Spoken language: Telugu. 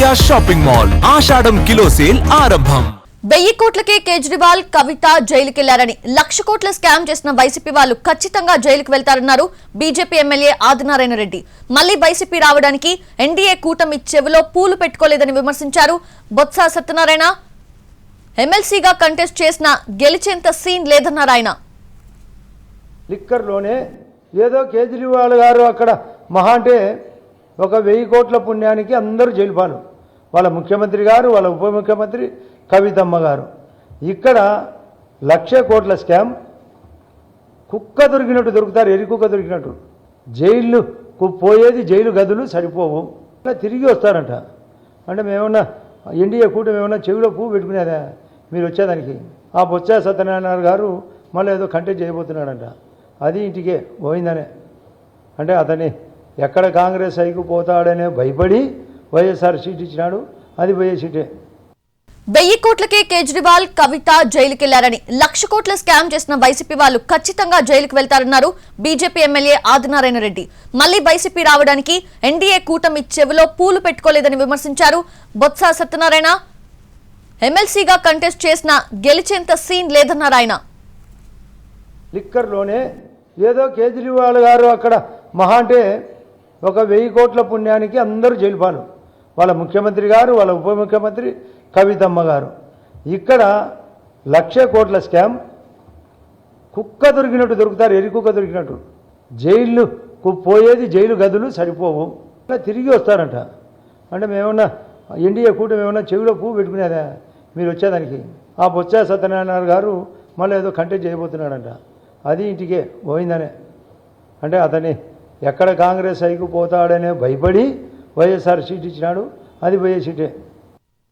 ఆశా షాపింగ్ మాల్ ఆషాఢం కిలో సేల్ ఆరంభం. వెయ్యి కోట్లకే కేజ్రీవాల్ కవిత జైలుకెళ్ళారని లక్ష కోట్ల స్కామ్ చేసిన వైసీపీ వాళ్ళు ఖచ్చితంగా జైలుకు వెళ్తారన్నారు బీజేపీ ఎమ్మెల్యే ఆదినారాయణ రెడ్డి. మళ్ళీ వైసీపీ రావడానికి ఎన్డీఏ కూటమి చెవిలో పూలు పెట్టుకోలేదని విమర్శించారు బొత్స సత్యనారాయణ. ఎమ్మెల్సీగా కంటెస్ట్ చేసిన గెలిచేంత సీన్ లేదన్నారు ఆయన లిక్కర్లోనే ఏదో కేజ్రీవాల్ గారు అక్కడ మహా అంటే ఒక వెయ్యి కోట్ల పుణ్యానికి అందరూ జైలు వాళ్ళ ముఖ్యమంత్రి గారు వాళ్ళ ఉప ముఖ్యమంత్రి కవితమ్మ గారు. ఇక్కడ లక్ష కోట్ల స్కామ్. కుక్క దొరికినట్టు దొరుకుతారు ఎరి కుక్క దొరికినట్టు. జైలు పోయేది జైలు గదులు సరిపోవు. తిరిగి వస్తారంట. అంటే మేమన్నా ఎన్డీఏ కూటమి ఏమన్నా చెవిలో పువ్వు పెట్టుకునేదా? మీరు వచ్చేదానికి. ఆ బొత్స సత్యనారాయణ గారు మళ్ళీ ఏదో కంటెంట్ చేయబోతున్నాడంట. అది ఇంటికే పోయిందనే. అంటే అతని ఎక్కడ కాంగ్రెస్ అయికు పోతాడనే భయపడి వైఎస్ఆర్ సీట్ ఇచ్చినాడు. అది పోయే సీటే. వెయ్యి కోట్లకే కేజ్రీవాల్ కవిత జైలుకెళ్ళారని. లక్ష కోట్ల స్కామ్ చేసిన వైసీపీ వాళ్ళు ఖచ్చితంగా జైలుకు వెళ్తారన్నారు బీజేపీ ఎమ్మెల్యే ఆదినారాయణ రెడ్డి. మళ్ళీ వైసీపీ రావడానికి ఎన్డీఏ కూటమి చెవిలో పూలు పెట్టుకోలేదని విమర్శించారు బొత్స సత్యనారాయణ. ఎమ్మెల్సీగా కంటెస్ట్ చేసిన గెలిచేంత సీన్ లేదన్నారు ఆయన. లిక్కర్లోనే ఏదో కేజ్రీవాల్ గారు అక్కడ మహా అంటే ఒక వెయ్యి కోట్ల పుణ్యానికి అందరూ జైలు పాలు. వాళ్ళ ముఖ్యమంత్రి గారు వాళ్ళ ఉప ముఖ్యమంత్రి కవితమ్మ గారు. ఇక్కడ లక్ష కోట్ల స్కామ్ కుక్క దొరికినట్టు దొరుకుతారు ఎరి కుక్క దొరికినట్టు. జైళ్ళు కు- పోయేది జైలు గదులు సరిపోవు. ఇలా తిరిగి వస్తారంట. అంటే మేమన్నా ఎన్డీఏ కూటమి ఏమన్నా చెవిలో పువ్వు పెట్టుకునేదా? మీరు వచ్చేదానికి. ఆ బొత్స సత్యనారాయణ గారు మళ్ళీ ఏదో కంటెక్ట్ చేయబోతున్నాడంట. అది ఇంటికే పోయిందనే. అంటే అతని ఎక్కడ కాంగ్రెస్ అయికు పోతాడనే భయపడి వైఎస్ఆర్ సీట్ ఇచ్చినాడు. అది వైఎస్ సీటే.